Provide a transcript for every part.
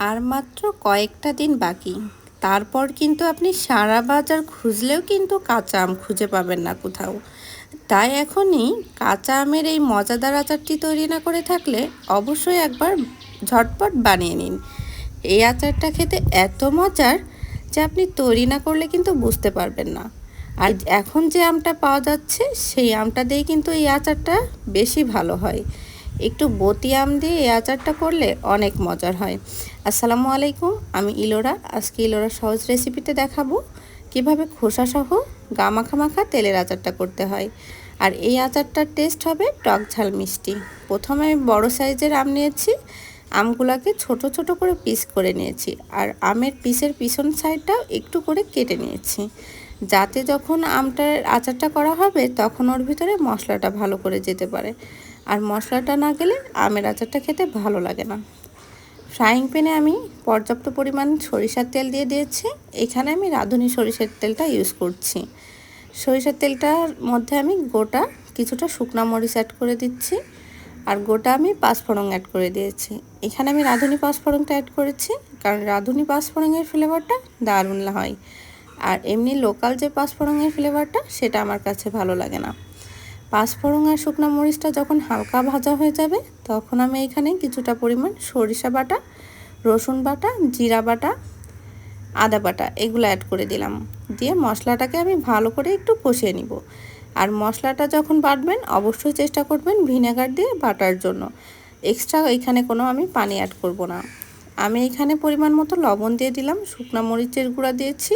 আর মাত্র কয়েকটা দিন বাকি। তারপর কিন্তু আপনি সারা বাজার খুঁজলেও কিন্তু কাঁচা আম খুঁজে পাবেন না কোথাও। তাই এখনই কাঁচা আমের এই মজাদার আচারটি তৈরি না করে থাকলে অবশ্যই একবার ঝটপট বানিয়ে নিন। এই আচারটা খেতে এত মজার যে আপনি তৈরি না করলে কিন্তু বুঝতে পারবেন না। আর এখন যে আমটা পাওয়া যাচ্ছে, সেই আমটা দিয়ে কিন্তু এই আচারটা বেশি ভালো হয়। একটু বতি আম দিয়ে এই আচারটা করলে অনেক মজার হয়। আসসালামু আলাইকুম, আমি ইলোরা। আজকে ইলোরা সহজ রেসিপিতে দেখাবো কীভাবে খোসাসহ গামাখা মাখা তেলের আচারটা করতে হয়। আর এই আচারটার টেস্ট হবে টক ঝাল মিষ্টি। প্রথমে আমি বড় সাইজের আম নিয়েছি, আমগুলাকে ছোট ছোট করে পিস করে নিয়েছি। আর আমের পিসের পিছন সাইডটাও একটু করে কেটে নিয়েছি। যাতে যখন আমটার আচারটা করা হবে, তখন ওর ভিতরে মশলাটা ভালো করে যেতে পারে। আর মশলাটা না গেলে আমের আচারটা খেতে ভালো লাগে না। ফ্রাইং প্যানে আমি পর্যাপ্ত পরিমাণ সরিষার তেল দিয়ে দিয়েছি। এখানে আমি রাঁধুনি সরিষার তেলটা ইউজ করছি। সরিষার তেলটার মধ্যে আমি গোটা কিছুটা শুকনো মরিচ অ্যাড করে দিচ্ছি। আর গোটা আমি পাঁচফোড়ন অ্যাড করে দিয়েছি। এখানে আমি রাঁধুনি পাঁচফোড়নটা অ্যাড করেছি। কারণ রাঁধুনি পাঁচফোড়নের ফ্লেভারটা দারুণ হয়। আর এমনি লোকাল যে পাঁচফোড়নের ফ্লেভারটা সেটা আমার কাছে ভালো লাগে না। পাঁচফোড়ন আর শুকনো মরিচটা যখন হালকা ভাজা হয়ে যাবে, তখন আমি এখানে কিছুটা পরিমাণ সরিষা বাটা, রসুন বাটা, জিরা বাটা, আদা বাটা এগুলো অ্যাড করে দিলাম। দিয়ে মশলাটাকে আমি ভালো করে একটু কষিয়ে নিব। আর মশলাটা যখন বাটবেন, অবশ্যই চেষ্টা করবেন ভিনেগার দিয়ে বাটার জন্য। এক্সট্রা এখানে কোনো আমি পানি অ্যাড করব না। আমি এখানে পরিমাণ মতো লবণ দিয়ে দিলাম, শুকনা মরিচের গুঁড়া দিয়েছি।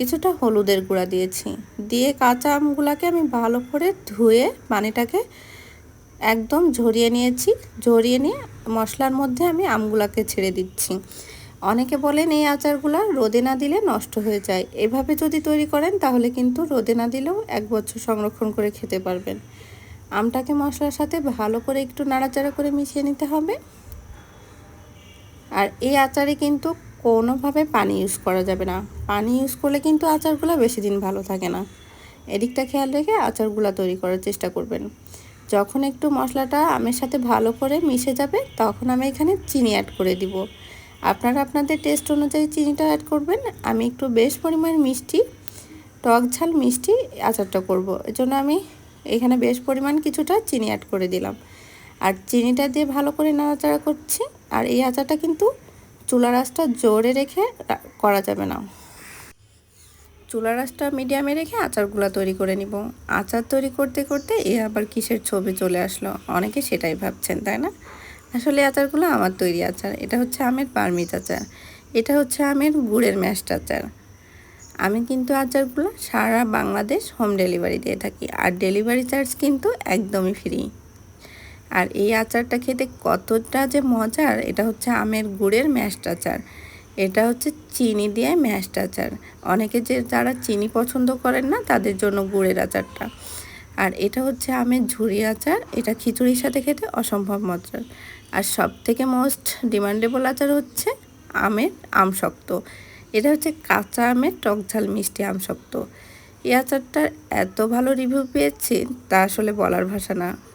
কিছুটা হলুদের গুঁড়া দিয়েছি। দিয়ে কাঁচা আমগুলাকে আমি ভালো করে ধুয়ে পানিটাকে একদম ঝরিয়ে নিয়েছি। ঝরিয়ে নিয়ে মশলার মধ্যে আমি আমগুলাকে ছেড়ে দিচ্ছি। অনেকে বলেন এই আচারগুলো রোদে না দিলে নষ্ট হয়ে যায়। এভাবে যদি তৈরি করেন তাহলে কিন্তু রোদে না দিলেও এক বছর সংরক্ষণ করে খেতে পারবেন। আমটাকে মশলার সাথে ভালো করে একটু নাড়াচাড়া করে মিশিয়ে নিতে হবে। আর এই আচারে কিন্তু কোনোভাবে পানি ইউজ করা যাবে না। পানি ইউজ করলে কিন্তু আচারগুলো বেশি দিন ভালো থাকে না। এদিকটা খেয়াল রেখে আচারগুলো তৈরি করার চেষ্টা করবেন। যখন একটু মশলাটা আমের সাথে ভালো করে মিশে যাবে, তখন আমি এখানে চিনি অ্যাড করে দিব। আপনারা আপনাদের টেস্ট অনুযায়ী চিনিটা অ্যাড করবেন। আমি একটু বেশ পরিমাণ মিষ্টি, টক ঝাল মিষ্টি আচারটা করব। এজন্য আমি এখানে বেশ পরিমাণ কিছুটা চিনি অ্যাড করে দিলাম। আর চিনিটা দিয়ে ভালো করে নাড়াচাড়া করছি। আর এই আচারটা কিন্তু চুলা রাসটা জোরে রেখে করা যাবে না। চুলা রাসটা মিডিয়ামে রেখে আচারগুলো তৈরি করে নিব। আচার তৈরি করতে করতে এ আবার কিসের ছবি চলে আসলো? অনেকে সেটাই ভাবছেন, তাই না? আসলে আচারগুলো আমার তৈরি আচার। এটা হচ্ছে আমের পারমিট আচার। এটা হচ্ছে আমের গুড়ের ম্যাশড আচার। আমি কিন্তু আচারগুলো সারা বাংলাদেশ হোম ডেলিভারি দিয়ে থাকি। আর ডেলিভারি চার্জ কিন্তু একদমই ফ্রি। আর এই আচারটা খেতে কতটা যে মজার, এটা হচ্ছে আমের গুড়ের ম্যাশড আচার। এটা হচ্ছে চিনি দিয়ে ম্যাশড আচার। অনেকে যে, যারা চিনি পছন্দ করেন না, তাদের জন্য গুড়ের আচারটা। আর এটা হচ্ছে আমের ঝুড়ি আচার। এটা খিচুড়ির সাথে খেতে অসম্ভব মজার। আর সব থেকে মোস্ট ডিমান্ডেবল আচার হচ্ছে আমের আমশক্ত। এটা হচ্ছে কাঁচা আমের টক ঝাল মিষ্টি আমশক্ত। এই আচারটার এত ভালো রিভিউ পেয়েছি, তা আসলে বলার ভাষা না।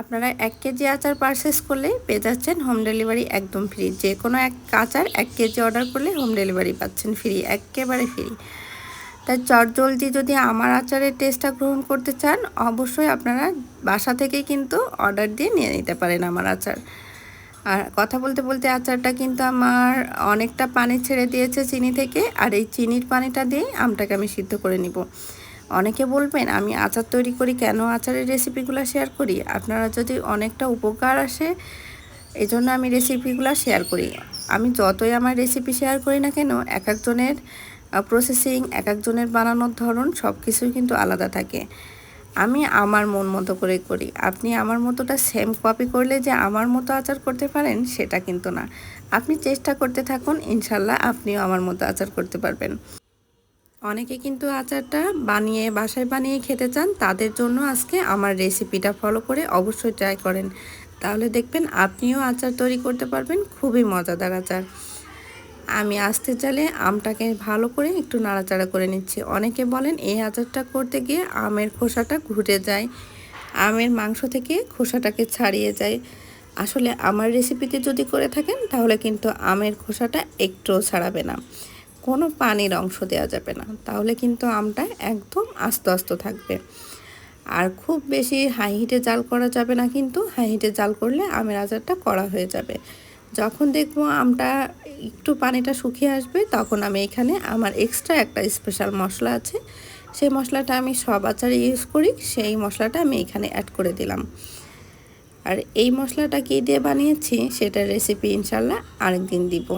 আপনারা এক কেজি আচার পারচেস করলে পেয়ে যাচ্ছেন হোম ডেলিভারি একদম ফ্রি যে কোনো এক আচার এক কেজি অর্ডার করলে হোম ডেলিভারি পাচ্ছেন ফ্রি একেবারে ফ্রি তাই চটজলদি যদি আমার আচারের টেস্টটা গ্রহণ করতে চান, অবশ্যই আপনারা বাসা থেকেই কিন্তু অর্ডার দিয়ে নিয়ে নিতে পারেন আমার আচার। আর কথা বলতে বলতে আচারটা কিন্তু আমার অনেকটা পানি ছেড়ে দিয়েছে চিনি থেকে, আর এই চিনির পানিটা দিয়েই আমটাকে আমি সিদ্ধ করে নিব। অনেকে বলবেন, আমি আচার তৈরি করি কেন আচারের রেসিপিগুলো শেয়ার করি? আপনারা যদি অনেকটা উপকার আসে এই জন্য আমি রেসিপিগুলো শেয়ার করি। আমি যতই আমার রেসিপি শেয়ার করি না কেন এক একজনের প্রসেসিং এক একজনের বানানোর ধরন সব কিছুই কিন্তু আলাদা থাকে। আমি আমার মন মতো করে করি। আপনি আমার মতোটা সেম কপি করলে যে আমার মতো আচার করতে পারেন, সেটা কিন্তু না। আপনি চেষ্টা করতে থাকুন, ইনশাল্লাহ আপনিও আমার মতো আচার করতে পারবেন। অনেকে কিন্তু আচারটা বানিয়ে, বাসায় বানিয়ে খেতে চান, তাদের জন্য আজকে আমার রেসিপিটা ফলো করে অবশ্যই ট্রাই করেন। তাহলে দেখবেন আপনিও আচার তৈরি করতে পারবেন, খুবই মজাদার আচার। আমি আসতে চালে আমটাকে ভালো করে একটু নাড়াচাড়া করে নিচ্ছি। অনেকে বলেন, এই আচারটা করতে গিয়ে আমের খোসাটা ঘুরে যায়, আমের মাংস থেকে খোসাটাকে ছাড়িয়ে যায়। আসলে আমার রেসিপিতে যদি করে থাকেন, তাহলে কিন্তু আমের খোসাটা একটুও ছাড়াবে না। কোনো পানির অংশ দেওয়া যাবে না। তাহলে কিন্তু আমটা একদম আস্ত আস্ত থাকবে। আর খুব বেশি হাই হিটে জাল করা যাবে না কিন্তু হাই হিটে জাল করলে আমের আচারটা কড়া হয়ে যাবে। যখন দেখব আমটা একটু পানিটা শুকিয়ে আসবে, তখন আমি এখানে আমার এক্সট্রা একটা স্পেশাল মশলা আছে। সেই মশলাটা আমি সব আচারে ইউজ করি, সেই মশলাটা আমি এখানে অ্যাড করে দিলাম। আর এই মশলাটা কী দিয়ে বানিয়েছি, সেটার রেসিপি ইনশাল্লাহ আরেকদিন দিব।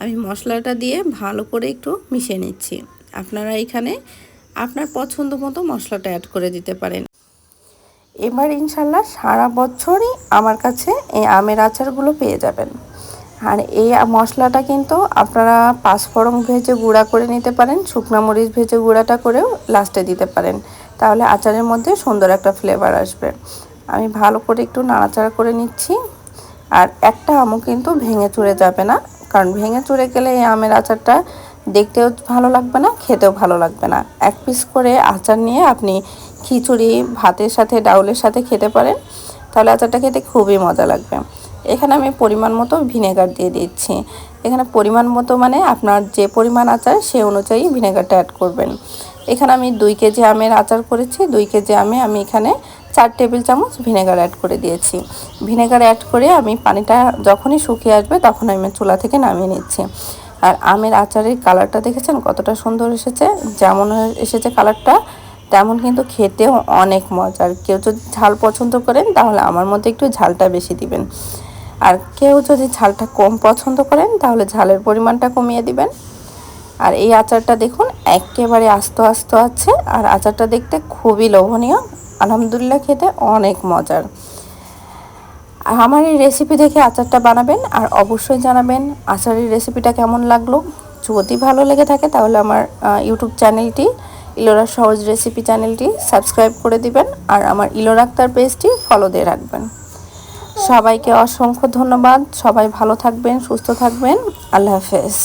আমি মশলাটা দিয়ে ভালো করে একটু মিশিয়ে নিচ্ছি। আপনারা এখানে আপনার পছন্দ মতো মশলাটা অ্যাড করে দিতে পারেন। এবার ইনশাল্লাহ সারা বছরই আমার কাছে এই আমের আচারগুলো পেয়ে যাবেন। আর এই মশলাটা কিন্তু আপনারা পাঁচফোড়ন ভেজে গুঁড়া করে নিতে পারেন, শুকনা মরিচ ভেজে গুঁড়াটা করেও লাস্টে দিতে পারেন। তাহলে আচারের মধ্যে সুন্দর একটা ফ্লেভার আসবে। আমি ভালো করে একটু নাড়াচাড়া করে নিচ্ছি। আর একটা আমও কিন্তু ভেঙে চুরে যাবে না। কারণ ভেঙে চুরে গেলে এই আমের আচারটা দেখতেও ভালো লাগবে না, খেতেও ভালো লাগবে না। এক পিস করে আচার নিয়ে আপনি খিচুড়ি, ভাতের সাথে, ডাউলের সাথে খেতে পারেন। তাহলে আচারটা খেতে খুবই মজা লাগবে। এখানে আমি পরিমাণ মতো ভিনেগার দিয়ে দিচ্ছি। এখানে পরিমাণ মতো মানে আপনার যে পরিমাণ আচার সে অনুযায়ী ভিনেগারটা অ্যাড করবেন। এখানে আমি দুই কেজি আমের আচার করেছি। দুই কেজি আমে আমি এখানে চার টেবিল চামচ ভিনেগার অ্যাড করে দিয়েছি। ভিনেগার অ্যাড করে আমি পানিটা যখনই শুকিয়ে আসবে তখন আমি চুলা থেকে নামিয়ে নিচ্ছি। আর আমের আচারের কালারটা দেখেছেন কতটা সুন্দর এসেছে? যেমন এসেছে কালারটা তেমন কিন্তু খেতেও অনেক মজার কেউ যদি ঝাল পছন্দ করেন তাহলে আমার মধ্যে একটু ঝালটা বেশি দিবেন। আর কেউ যদি ঝালটা কম পছন্দ করেন তাহলে ঝালের পরিমাণটা কমিয়ে দিবেন। আর এই আচারটা দেখুন একেবারে আস্ত আস্ত আছে। আর আচারটা দেখতে খুবই লোভনীয়। আলহামদুলিল্লাহ খেতে অনেক মজার। আমার এই রেসিপি দেখে আচারটা বানাবেন আর অবশ্যই জানাবেন আচারের রেসিপিটা কেমন লাগল। যদি ভালো লেগে থাকে তাহলে আমার ইউটিউব চ্যানেলটি ইলোরা সহজ রেসিপি চ্যানেলটি সাবস্ক্রাইব করে দিবেন আর আমার ইলোরা আক্তার পেজটি ফলো দিয়ে রাখবেন। সবাইকে অসংখ্য ধন্যবাদ। সবাই ভালো থাকবেন, সুস্থ থাকবেন। আল্লাহ হাফেজ।